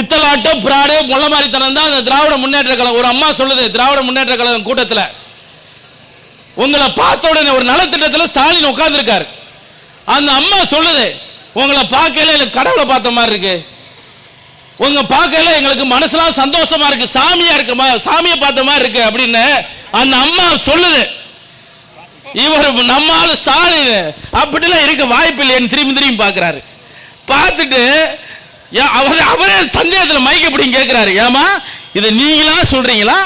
பித்தலாட்டம் பிராடு முள்ள மாதிரித்தனம் தான் அந்த திராவிட முன்னேற்ற கழகம். ஒரு அம்மா சொல்லுது திராவிட முன்னேற்ற கழகம் கூட்டத்தில். உங்களை பார்த்த உடனே ஒரு நலத்திட்டத்தில் ஸ்டாலின் உட்காந்துருக்காரு அந்த அம்மா சொல்லுது உங்களை பார்க்கல எனக்கு கடவுளை பார்த்த மாதிரி இருக்கு. உங்க பார்க்கல எங்களுக்கு மனசுலாம் சந்தோஷமா இருக்கு சாமியா இருக்கு சாமியை பார்த்த மாதிரி இருக்கு அப்படின்னு அந்த அம்மா சொல்லுது. இவர் நம்மால் ஸ்டாலின் அப்படிலாம் இருக்க வாய்ப்பு இல்லைன்னு திரும்பி திரும்பி பார்க்கறாரு. பார்த்துட்டு அவர் அவரே சந்தேகத்தில் மைக் எப்படின்னு கேட்கிறாரு ஏமா இதை நீங்களா சொல்றீங்களா?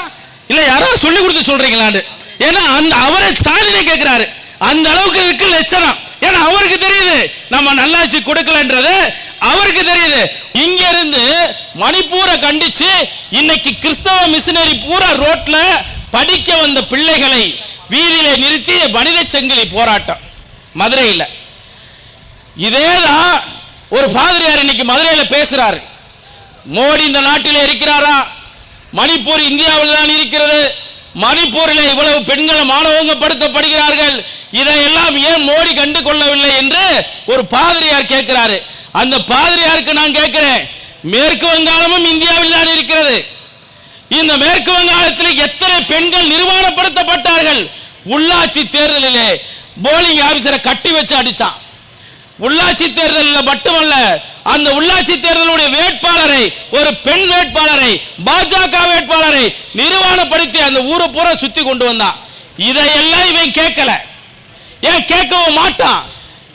இல்ல யாராவது சொல்லி கொடுத்து சொல்றீங்களான்னு ஏன்னா அந்த அவரே ஸ்டாலினே கேட்கிறாரு அந்த அளவுக்கு இருக்கு லட்சணம். ஏன்னா அவருக்கு தெரியுது. நம்ம நல்லாட்சி கொடுக்கலன்றது அவருக்கு தெரியுது. இங்க இருந்து மணிப்பூரை கண்டிச்சு இன்னைக்கு கிறிஸ்தவ மிஷினரி பூரா ரோட்ல படிக்க வந்த பிள்ளைகளை வீதியில நிறுத்தி மனித செங்கிலி போராட்டம் மதுரையில். இதேதான் ஒரு பாதிரியார் இன்னைக்கு மதுரையில் பேசுறாரு? மோடி இந்த நாட்டில் இருக்கிறாரா? மணிப்பூர் இந்தியாவில் தான் இருக்கிறது. மணிப்பூரில் இவ்வளவு பெண்களை மாணவங்கப்படுத்தப்படுகிறார்கள் இதையெல்லாம் ஏன் மோடி கண்டு கொள்ளவில்லை என்று ஒரு பாதிரியார் கேட்கிறாரு? அந்த பாதிரியாருக்கு நான் கேட்கிறேன்? மேற்கு வங்காளமும் இந்தியாவில் தான் இருக்கிறது. இந்த மேற்கு வங்காளத்தில் எத்தனை பெண்கள் நிர்வாணப்படுத்தப்பட்டார்கள்? உள்ளாட்சி தேர்தலிலே போலிங் ஆபீசரை கட்டி வச்சு அடிச்சான். உள்ளாட்சி தேர்தலில் மட்டுமல்ல அந்த உள்ளாட்சி தேர்தலுடைய வேட்பாளரை ஒரு பெண் வேட்பாளரை பாஜக வேட்பாளரை நிர்வாணப்படுத்தி அந்த ஊரை பூரா சுத்தி கொண்டு வந்தான் இதையெல்லாம் இவன் கேட்கல. ஏன் கேட்கவும் மாட்டான்.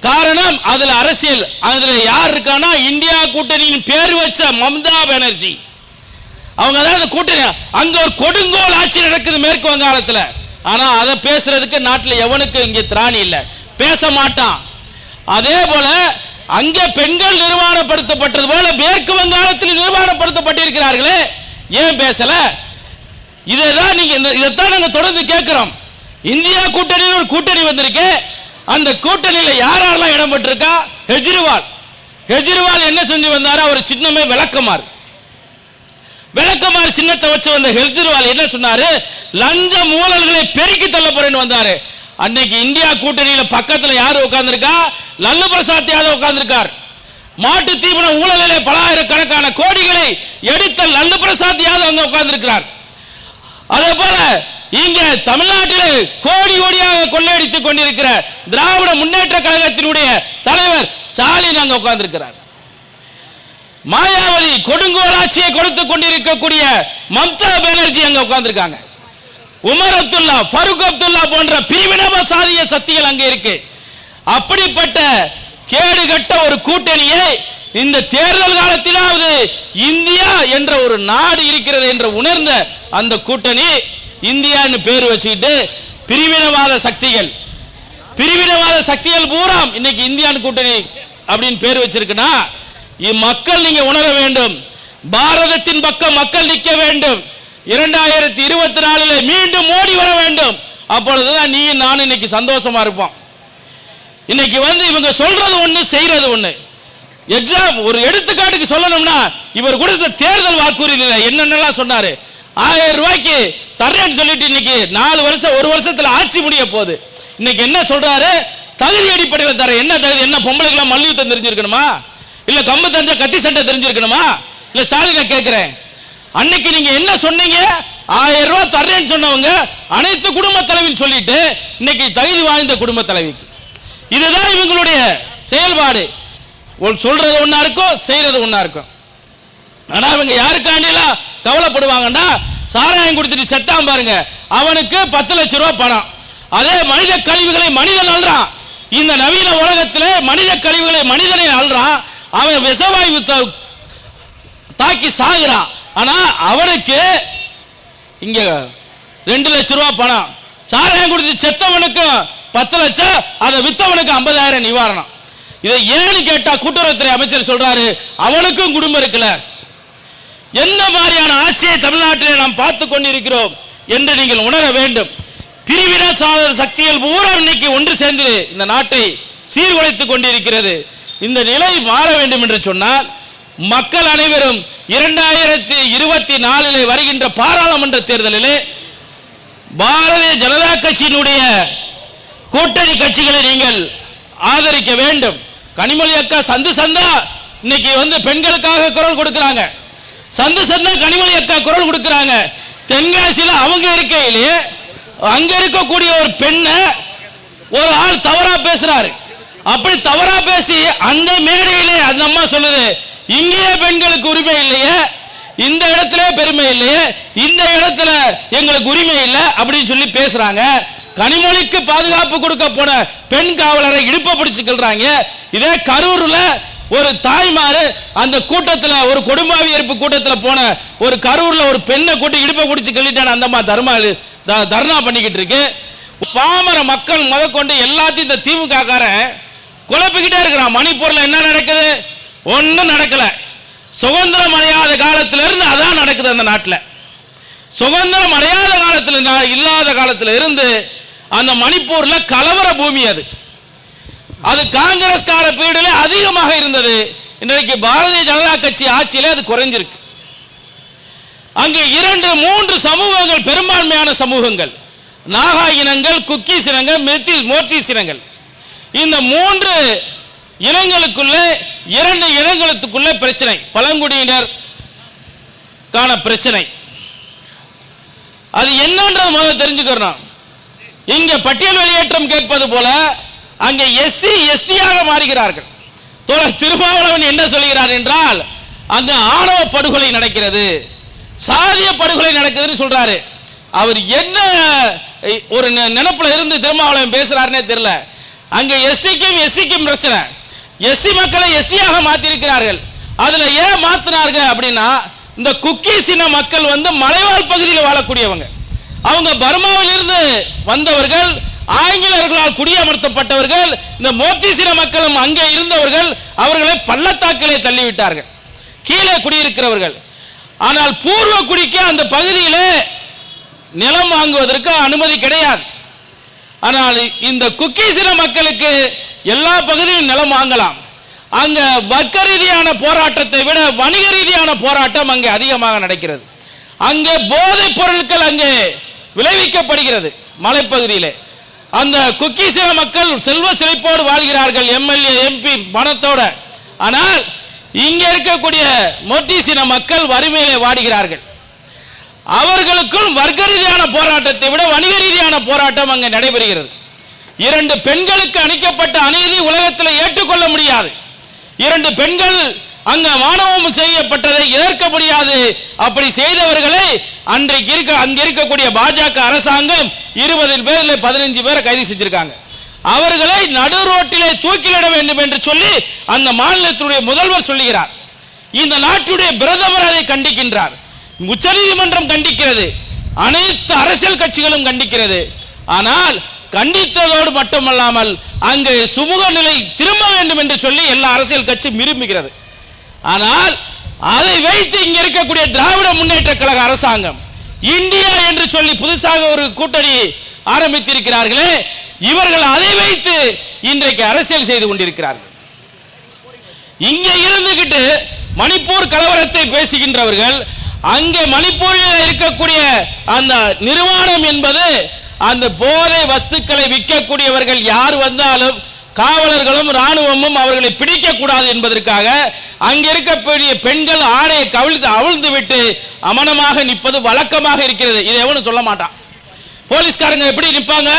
காரணம் அதுல அரசியல் அதுல யார் இருக்கானா இந்தியா கூட்டணியின் பேர் வச்ச மம்தா பானர்ஜி. அவங்க தான் அந்த கூட்டணி. அங்க ஒரு கொடுங்கோல் ஆட்சி நடக்குது மேற்கு வங்காளத்தில். ஆனா அதை பேசுறதுக்கு நாட்டில் எவனுக்கு இங்கே திராணி இல்லை. பேச மாட்டான். அதே போல அங்கே பெண்கள் நிர்வாணப்படுத்தப்பட்டது போல மேற்கு வங்காளத்தில் நிர்வாணப்படுத்தப்பட்டிருக்கிறார்களே. ஏன் பேசல? இதைதான் நீங்க இந்த- இதைத்தான் நாங்க தொடர்ந்து கேட்கிறோம். இந்தியா கூட்டணியில் ஒரு கூட்டணி வந்திருக்கு. அந்த கூட்டணியில யாரெல்லாம் இடம் பெற்றிருக்கா? கெஜ்ரிவால். கெஜ்ரிவால் என்ன செஞ்சு வந்தாரு? அவர் சின்னமே விளக்கமாறு. விளக்கமாறு சின்னத்தை வச்சு வந்த கெஜ்ரிவால் என்ன சொன்னாரு? லஞ்ச மூலல்களை பெருக்கி தள்ள போறேன்னு வந்தாரு. அன்னைக்கு இந்தியா கூட்டணியில பக்கத்துல யாரு உட்கார்ந்துருக்கா? லல்லு பிரசாத் யாதவ் உட்கார்ந்திருக்கார். மாட்டு தீவன ஊழலிலே பலாயிரக்கணக்கான கோடிகளை எடுத்த லல்லு பிரசாத் யாதவ் அங்க உட்கார்ந்திருக்கிறார். அதே போல இங்க தமிழ்நாட்டில் கோடி கோடியாக கொள்ளையடித்துக் கொண்டிருக்கிற திராவிட முன்னேற்ற கழகத்தினுடைய தலைவர் ஸ்டாலின் அங்க உட்கார்ந்திருக்கிறார். மாயாவதி கொடுங்கோல் ஆட்சியை கொடுத்துக் கொண்டிருக்கக்கூடிய மம்தா பானர்ஜி அங்க உட்கார்ந்திருக்காங்க. உமர் அப்துல்லா ஃபருக் அப்துல்லா போன்ற பிரிவினவ சாதிய சக்திகள் அங்கே இருக்கு. அப்படிப்பட்ட கேடுகட்ட ஒரு கூட்டணியை இந்த தேர்தல் காலத்திலாவது இந்தியா என்ற ஒரு நாடு இருக்கிறது என்று உணர்ந்த அந்த கூட்டணி இந்தியான்னு பேர் வச்சுக்கிட்டு பிரிவினவாத சக்திகள். பிரிவினவாத சக்திகள் பூரா இன்னைக்கு இந்தியான் கூட்டணி அப்படின்னு பேர் வச்சிருக்குன்னா மக்கள் நீங்க உணர வேண்டும். பாரதத்தின் பக்கம் மக்கள் நிற்க வேண்டும். இரண்டாயிரத்தி இருபத்தி நாலுல மீண்டும் மோடி வர வேண்டும். அப்பொழுதுதான் நீ நானும் இன்னைக்கு சந்தோஷமா இருப்போம். இன்னைக்கு வந்து இவங்க சொல்றது ஒண்ணு செய்யறது ஒண்ணு. எக்ஸாம் ஒரு எடுத்துக்காட்டுக்கு சொல்லணும்னா இவர் கொடுத்த தேர்தல் வாக்குறுதியில என்னென்னலாம் சொன்னாரு? ஆயிரம் ரூபாய்க்கு தர்றேன்னு சொல்லிட்டு இன்னைக்கு நாலு வருஷம் ஒரு வருஷத்துல ஆட்சி முடிய போகுது. இன்னைக்கு என்ன சொல்றாரு? தகுதி அடிப்படையில் தர என்ன தகுதி? என்ன பொம்பளைக்கெல்லாம் மல்யுத்தம் தெரிஞ்சிருக்கணுமா? இல்ல கம்பு தந்த கத்தி சண்டை தெரிஞ்சிருக்கணுமா? இல்ல ஸ்டாலினை கேட்கிறேன் அன்னைக்கு நீங்க என்ன சொன்னீங்க? ஆயிரம் ரூபாய் தர்றேன்னு சொன்னவங்க அனைத்து குடும்ப தலைவின்னு சொல்லிட்டு இன்னைக்கு தகுதி வாய்ந்த குடும்ப தலைவிக்கு. இதுதான் இவங்களுடைய செயல்பாடு. சொல்றது ஒன்னா இருக்கும் செய்யறது ஒன்னா இருக்கும் ஆனா இவங்க யாருக்காண்டிலாம் கவலைப்படுவாங்கன்னா சாராயம் கொடுத்துட்டு செத்தான் பாருங்க. அவனுக்கு பத்து லட்சம் ரூபாய் பணம். அதே மனித கழிவுகளை மனிதன் அல்றான் இந்த நவீன உலகத்திலே மனித கழிவுகளை மனிதனை அல்றான் அவன் விசவாயு த- தாக்கி சாகுறான். ஆனா அவனுக்கு இங்க ரெண்டு லட்சம் ரூபாய் பணம். சாராயம் கொடுத்து செத்தவனுக்கும் பத்து லட்சம் அதை வித்தவனுக்கு ஐம்பதாயிரம் நிவாரணம். இதை ஏன்னு கேட்டா கூட்டுறவுத்துறை அமைச்சர் சொல்றாரு அவனுக்கும் குடும்பம் இருக்குல்ல. எந்த மாதிரியான ஆட்சியை தமிழ்நாட்டிலே நாம் பார்த்து கொண்டிருக்கிறோம் என்று நீங்கள் உணர வேண்டும். பிரிவின சாதன சக்திகள் பூரா இன்னைக்கு ஒன்று சேர்ந்து இந்த நாட்டை சீர்குலைத்துக் கொண்டிருக்கிறது. இந்த நிலை மாற வேண்டும் என்று சொன்னால் மக்கள் அனைவரும் இரண்டாயிரத்தி இருபத்தி நாலில் வருகின்ற பாராளுமன்ற தேர்தலிலே பாரதிய ஜனதா கட்சியினுடைய கூட்டணி கட்சிகளை நீங்கள் ஆதரிக்க வேண்டும். கனிமொழி அக்கா சந்து சந்தா இன்னைக்கு வந்து பெண்களுக்காக குரல் கொடுக்கிறாங்க. சந்து சந்தா கனிமொழி அக்கா குரல் கொடுக்குறாங்க. தென்காசியில அவங்க இருக்கையிலேயே அங்க இருக்கக்கூடிய ஒரு பெண்ணை ஒரு ஆள் தவறா பேசுறாரு. அப்படி தவறா பேசி அந்த மேடையிலே அந்த அம்மா சொல்லுது இங்கேயே பெண்களுக்கு உரிமை இல்லையே இந்த இடத்துல பெருமை இல்லையே இந்த இடத்துல எங்களுக்கு உரிமை இல்லை அப்படின்னு சொல்லி பேசுறாங்க. கனிமொழிக்கு பாதுகாப்பு கொடுக்க போன பெண் காவலரை இடுப்ப பிடிச்சுக்கிறாங்க இதே கரூர்ல ஒரு தாய்மாரு அந்த கூட்டத்தில் ஒரு கொடும்பாவியர்ப்பு கூட்டத்தில் போன ஒரு கரூரில் ஒரு பெண்ணை கூட்டி இடுப்பை பிடிச்சி கிள்ளிட்டான அந்த தர்மா த- தர்ணா பண்ணிக்கிட்டு இருக்கு. பாமர மக்கள் கொண்டு எல்லாத்தையும் இந்த திமுக காரன் குழப்பிக்கிட்டே இருக்கிறான். மணிப்பூரில் என்ன நடக்குது? ஒன்றும் நடக்கலை. சுதந்திரம் அடையாத காலத்திலிருந்து அதான் நடக்குது அந்த நாட்டில். சுதந்திரம் அடையாத காலத்தில் இல்லாத காலத்தில் இருந்து அந்த மணிப்பூர்ல கலவர பூமி அது. அது காங்கிரஸ் கார பீரியடில் அதிகமாக இருந்தது. இன்றைக்கு பாரதிய ஜனதா கட்சி ஆட்சியில் அது குறைஞ்சிருக்கு. அங்கே இரண்டு மூன்று சமூகங்கள் பெரும்பான்மையான சமூகங்கள். நாகா இனங்கள் குக்கீஸ் இனங்கள் மெத்தி மோர்த்திஸ் இனங்கள். இந்த மூன்று இனங்களுக்குள்ள இரண்டு இனங்களுக்குள்ள பிரச்சனை. பழங்குடியினர் காண பிரச்சனை. அது என்னன்றது முதல்ல தெரிஞ்சுக்கிறோம் இங்க பட்டியல் வெளியேற்றம் கேட்பது போல அங்கே எஸ்சி எஸ்டியாக மாறுகிறார்கள். தோழர் திருமாவளவன் என்ன சொல்கிறார் என்றால் அங்கு ஆணவ படுகொலை நடக்கிறது. சாதிய படுகொலை நடக்குதுன்னு சொல்றாரு. அவர் என்ன ஒரு நெ- நினைப்புல இருந்து திருமாவளவன் பேசுறாருன்னே தெரியல. அங்க எஸ்டிக்கும் எஸ்சிக்கும் பிரச்சனை. எஸ்சி மக்களை எஸ்சியாக மாத்திருக்கிறார்கள். அதுல ஏன் மாத்தினார்கள் அப்படின்னா இந்த குக்கி சின்ன மக்கள் வந்து மலைவாழ் பகுதியில் வாழக்கூடியவங்க. அவங்க பர்மாவிலிருந்து வந்தவர்கள் ஆங்கிலேயர்களால் குடியமர்த்தப்பட்டவர்கள் இந்த மோத்திசின மக்களும் அங்கே இருந்தவர்கள் அவர்களை பள்ளத்தாக்கிலே தள்ளிவிட்டார்கள். கீழே குடியிருக்கிறவர்கள். ஆனால் பூர்வ குடிக்கு அந்த பகுதியிலே நிலம் வாங்குவதற்கு அனுமதி கிடையாது. ஆனால் இந்த குக்கீசின மக்களுக்கு எல்லா பகுதியிலும் நிலம் வாங்கலாம். அங்க வர்க்க ரீதியான போராட்டத்தை விட வணிக ரீதியான போராட்டம் அங்கே அதிகமாக நடக்கிறது. அங்கே போதைப் பொருட்கள் அங்கே விளைவிக்கப்படுகிறது மலைப்பகுதியிலே. அந்த குக்கீசின மக்கள் செல்வ செழிப்போடு வாழ்கிறார்கள் எம்எல்ஏ எம்பி பணத்தோட ஆனால் இங்க இருக்கக்கூடிய மொட்டிசின மக்கள் வறுமையிலே வாடுகிறார்கள். அவர்களுக்கும் வர்க்க ரீதியான போராட்டத்தை விட வணிக ரீதியான போராட்டம் அங்கே நடைபெறுகிறது. இரண்டு பெண்களுக்கு அளிக்கப்பட்ட அநீதி உலகத்தில் ஏற்றுக்கொள்ள முடியாது. இரண்டு பெண்கள் அங்க வானவம் செய்யப்பட்டதை ஏற்க முடியாது? அப்படி செய்தவர்களை அன்றைக்கு இருக்க அங்க இருக்கக்கூடிய பாஜக அரசாங்கம் இருபது பேர்ல பதினஞ்சு பேரை கைது செஞ்சிருக்காங்க. அவர்களை நடு ரோட்டிலே தூக்கிலிட வேண்டும் என்று சொல்லி அந்த மாநிலத்தினுடைய முதல்வர் சொல்லுகிறார். இந்த நாட்டுடைய பிரதமர் அதை கண்டிக்கின்றார். உச்சநீதிமன்றம் கண்டிக்கிறது. அனைத்து அரசியல் கட்சிகளும் கண்டிக்கிறது. ஆனால் கண்டித்ததோடு மட்டுமல்லாமல் அங்கு சுமூக நிலை திரும்ப வேண்டும் என்று சொல்லி எல்லா அரசியல் கட்சி விரும்புகிறது. ஆனால் அதை வைத்து இங்க இருக்கக்கூடிய திராவிட முன்னேற்ற கழக அரசாங்கம் இந்தியா என்று சொல்லி புதுசாக ஒரு கூட்டணி ஆரம்பித்திருக்கிறார்களே இவர்கள் அதை வைத்து இன்றைக்கு அரசியல் செய்து கொண்டிருக்கிறார்கள். இங்க இருந்துகிட்டு மணிப்பூர் கலவரத்தை பேசுகின்றவர்கள் அங்கே மணிப்பூரில் இருக்கக்கூடிய அந்த நிர்வாணம் என்பது அந்த போதை வஸ்துக்களை விற்கக்கூடியவர்கள் யார் வந்தாலும் காவலர்களும் ராணுவமும் அவர்களை பிடிக்க கூடாது என்பதற்காக அங்க இருக்கக்கூடிய பெண்கள் ஆடையை கவிழ்த்து அவிழ்ந்து விட்டு அமனமாக நிற்பது வழக்கமாக இருக்கிறது. இதை எவனும் சொல்ல மாட்டான். போலீஸ்காரங்க எப்படி நிற்பாங்க?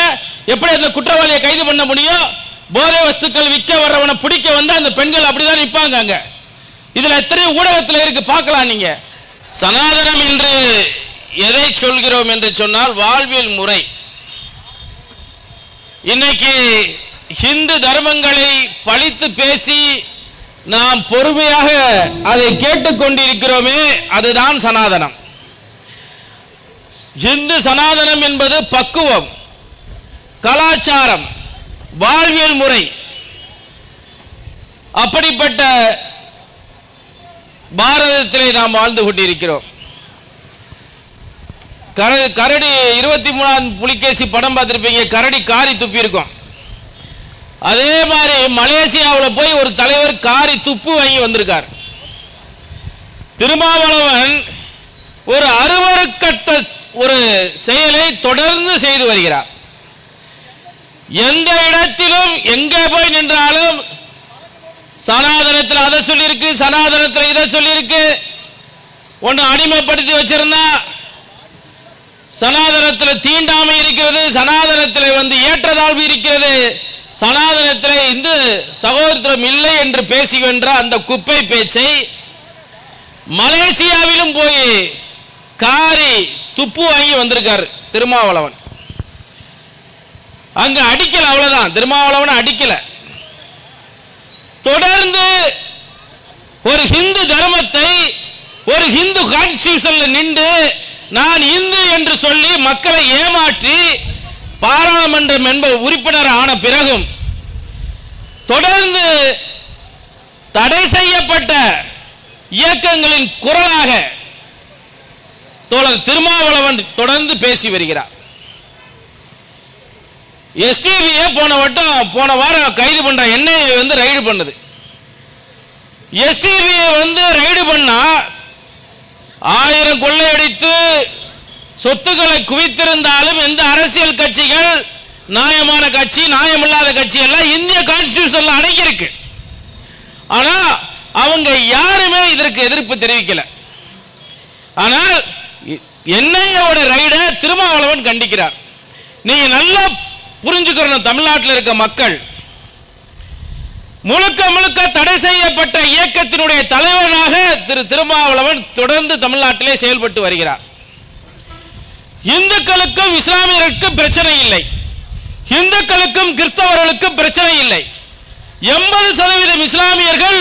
எப்படி அந்த குற்றவாளியை கைது பண்ண முடியும்? போதை வஸ்துக்கள் விற்க வர்றவனை பிடிக்க வந்து அந்த பெண்கள் அப்படிதான் நிற்பாங்க அங்க. இதுல எத்தனை ஊடகத்தில் இருக்கு பார்க்கலாம் நீங்க. சனாதனம் என்று எதை சொல்கிறோம் என்று சொன்னால் வாழ்வியல் முறை. இன்னைக்கு ஹிந்து தர்மங்களை பழித்து பேசி நாம் பொறுமையாக அதை கேட்டுக்கொண்டிருக்கிறோமே அதுதான் சனாதனம். இந்து சனாதனம் என்பது பக்குவம் கலாச்சாரம் வாழ்வியல் முறை. அப்படிப்பட்ட பாரதத்திலே நாம் வாழ்ந்து கொண்டிருக்கிறோம். கர- கரடி இருபத்தி மூணாம் புலிகேசி படம் பார்த்திருப்பீங்க கரடி காரி துப்பி இருக்கும் அதே மாதிரி மலேசியாவில் போய் ஒரு தலைவர் காரி துப்பு வாங்கி வந்திருக்கார். திருமாவளவன் ஒரு அருவருக்கத்த ஒரு செயலை தொடர்ந்து செய்து வருகிறார். எந்த இடத்திலும் எங்கே போய் நின்றாலும் சனாதனத்தில் அதை சொல்லியிருக்கு சனாதனத்தில் இதை சொல்லியிருக்கு. ஒன்று அடிமைப்படுத்தி வச்சிருந்தா சனாதனத்தில் தீண்டாமை இருக்கிறது சனாதனத்தில் வந்து ஏற்றதாழ்வு இருக்கிறது. சனாதனத்தில் இந்து சகோதரத்துவம் இல்லை என்று பேசி வென்ற அந்த குப்பை பேச்சை மலேசியாவிலும் போய் காரி துப்பு வாங்கி வந்திருக்காரு திருமாவளவன். அங்க அடிக்கல அவ்வளவுதான். திருமாவளவன் அடிக்கல. தொடர்ந்து ஒரு ஹிந்து தர்மத்தை ஒரு ஹிந்து கான்ஸ்டியூஷன்ல நின்று நான் இந்து என்று சொல்லி மக்களை ஏமாற்றி பாராளுமன்றம் என்ப உறுப்பினர் ஆன பிறகும் தொடர்ந்து தடை செய்யப்பட்ட இயக்கங்களின் குரலாக தோழர் திருமாவளவன் தொடர்ந்து பேசி வருகிறார். எஸ்டிபியை போன வட்டம் போன வாரம் கைது பண்ற என்ஐஏ வந்து ரைடு பண்ணுது. எஸ்டிபியை வந்து ரைடு பண்ணா ஆயிரம் கொள்ளையடித்து சொத்துக்களை குவித்திருந்தாலும் எந்த அரசியல் கட்சிகள் நியாயமான கட்சி நியாயமில்லாத கட்சி எல்லாம் இந்திய கான்ஸ்டியூஷன்ல அடங்கியிருக்கு. ஆனா அவங்க யாருமே இதற்கு எதிர்ப்பு தெரிவிக்கல. ஆனால் என்னையோட ரைட திருமாவளவன் கண்டிக்கிறார். நீங்க நல்லா புரிஞ்சுக்கிறணும் தமிழ்நாட்டில் இருக்க மக்கள். முழுக்க முழுக்க தடை செய்யப்பட்ட இயக்கத்தினுடைய தலைவராக திரு திருமாவளவன் தொடர்ந்து தமிழ்நாட்டிலே செயல்பட்டு வருகிறார். இந்துக்களுக்கும் இஸ்லாமியருக்கு பிரச்சனை இல்லை. இந்துக்களுக்கும் கிறிஸ்தவர்களுக்கு பிரச்சனை இல்லை. எண்பது சதவீதம் இஸ்லாமியர்கள்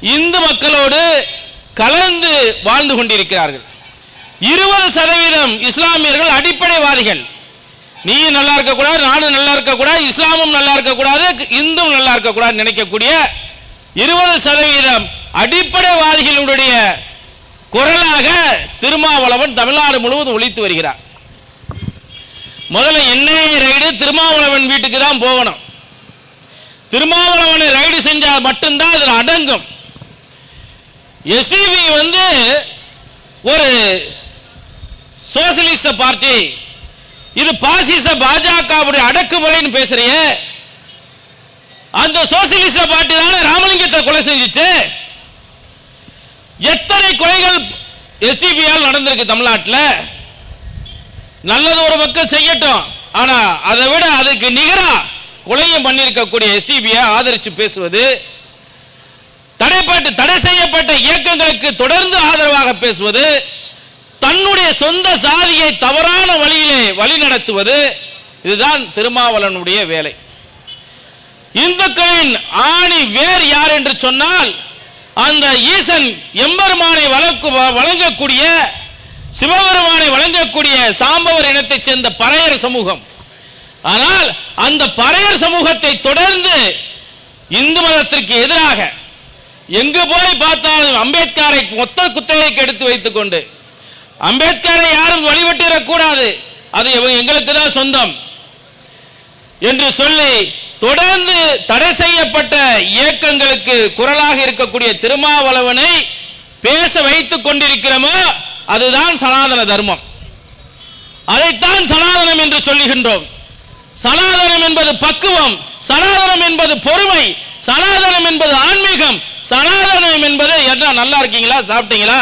இந்து மக்களோடு கலந்து வாழ்ந்து கொண்டிருக்கிறார்கள். இருபது சதவீதம் இஸ்லாமியர்கள் அடிப்படைவாதிகள். நீ நல்லா இருக்கக்கூடாது நானும் நல்லா இருக்கக்கூடாது இஸ்லாமும் நல்லா இருக்கக்கூடாது இந்தும் நல்லா இருக்கக்கூடாது நினைக்கக்கூடிய இருபது சதவீதம் அடிப்படைவாதிகளுடைய குரலாக திருமாவளவன் தமிழ்நாடு முழுவதும் ஒழித்து வருகிறார். முதல்ல என்ஐஏ ரைடு? திருமாவளவன் வீட்டுக்கு தான் போகணும். திருமாவளவனை ரைடு செஞ்சால் மட்டும்தான் அதில் அடங்கும். எஸ்டிபி வந்து ஒரு சோசியலிச பார்ட்டி. இது பாசிச பாஜகவுடைய அடக்குமுறைன்னு பேசுறிய அந்த சோசியலிச பார்ட்டி தானே ராமலிங்கத்தை கொலை செஞ்சிச்சு. எத்தனை கொலைகள் எஸ்டிபியால் நடந்திருக்கு தமிழ்நாட்டில்? நல்லது ஒரு பக்கம் செய்யட்டும். ஆனா அதை விட அதுக்கு நிகரா கொலையும் பண்ணியிருக்கக்கூடிய எஸ்டிபியை ஆதரிச்சு பேசுவது தடைப்பட்டு தடை செய்யப்பட்ட இயக்கங்களுக்கு தொடர்ந்து ஆதரவாக பேசுவது தன்னுடைய சொந்த சாதியை தவறான வழியிலே வழி நடத்துவது இதுதான் திருமாவளனுடைய வேலை. இந்துக்களின் ஆணி வேர் யார் என்று சொன்னால் அந்த ஈசன் எம்பெருமானை வளர்க்கு வழங்கக்கூடிய சிவபெருமானை வழங்கக்கூடிய சாம்பவர் இனத்தைச் சேர்ந்த பறையர் சமூகம். ஆனால் அந்த பறையர் சமூகத்தை தொடர்ந்து இந்து மதத்திற்கு எதிராக எங்கு போய் பார்த்தாலும் அம்பேத்கரை மொத்த குத்தகைக்கு எடுத்து வைத்துக் கொண்டு அம்பேத்கரை யாரும் வழிபட்டிடக்கூடாது அது எங்களுக்கு தான் சொந்தம் என்று சொல்லி தொடர்ந்து தடை செய்யப்பட்ட இயக்கங்களுக்கு குரலாக இருக்கக்கூடிய திருமாவளவனை பேச வைத்துக் கொண்டிருக்கிறோமோ அதுதான் சனாதன தர்மம். அதைத்தான் சனாதனம் என்று சொல்லுகின்றோம். சனாதனம் என்பது பக்குவம் சனாதனம் என்பது பொறுமை சனாதனம் என்பது ஆன்மீகம் சனாதனம் என்பது என்ன நல்லா இருக்கீங்களா சாப்பிட்டீங்களா?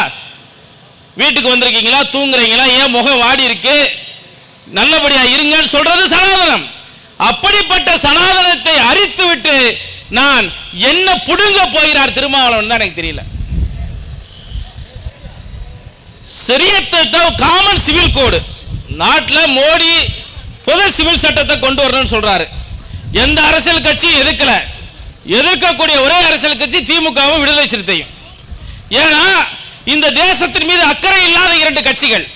வீட்டுக்கு வந்திருக்கீங்களா தூங்குறீங்களா ஏன் முகம் வாடி இருக்கு? நல்லபடியா இருங்கன்னு சொல்றது சனாதனம். அப்படிப்பட்ட சனாதனத்தை அரித்து விட்டு நான் என்ன புடுங்க போகிறார் திருமாவளவன் தான் எனக்கு தெரியல. சரியத்தை காமன் சிவில் கோடு நாட்டில் மோடி பொது சிவில் சட்டத்தை கொண்டு வரணும்னு சொல்றாரு. எந்த அரசியல் கட்சியும் எதிர்க்கல. எதிர்க்கக்கூடிய ஒரே அரசியல் கட்சி திமுகவும் விடுதலை சிறுத்தையும். ஏன்னா இந்த தேசத்தின் மீது அக்கறை இல்லாத இரண்டு கட்சிகள்.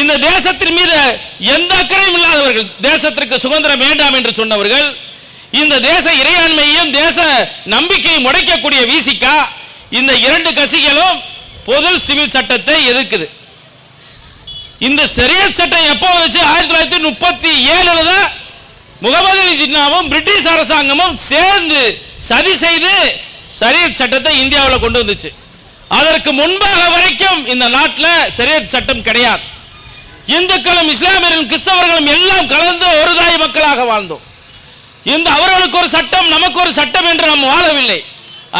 இந்த தேசத்தின் மீது எந்த அக்கறையும் இல்லாதவர்கள் தேசத்திற்கு சுதந்திரம் வேண்டாம் என்று சொன்னவர்கள் இந்த தேச இறையாண்மையையும் தேச நம்பிக்கையும் உடைக்கக்கூடிய விசிகா இந்த இரண்டு கசிகளும் பொது சிவில் சட்டத்தை எதிர்க்குது. இந்த சரியத் சட்டம் எப்போ வந்துச்சு? ஆயிரத்தி தொள்ளாயிரத்தி முப்பத்தி ஏழுல தான் முகமது அலி ஜின்னாவும் பிரிட்டிஷ் அரசாங்கமும் சேர்ந்து சதி செய்து சரியத் சட்டத்தை இந்தியாவில் கொண்டு வந்துச்சு. அதற்கு முன்பாக வரைக்கும் இந்த நாட்டில் சரியத் சட்டம் கிடையாது. இந்துக்களும் இஸ்லாமியர்களும் கிறிஸ்தவர்களும் எல்லாம் கலந்து ஒரு தாய் மக்களாக வாழ்ந்தோம். இந்த அவர்களுக்கு ஒரு சட்டம் நமக்கு ஒரு சட்டம் என்று நாம் வாழவில்லை.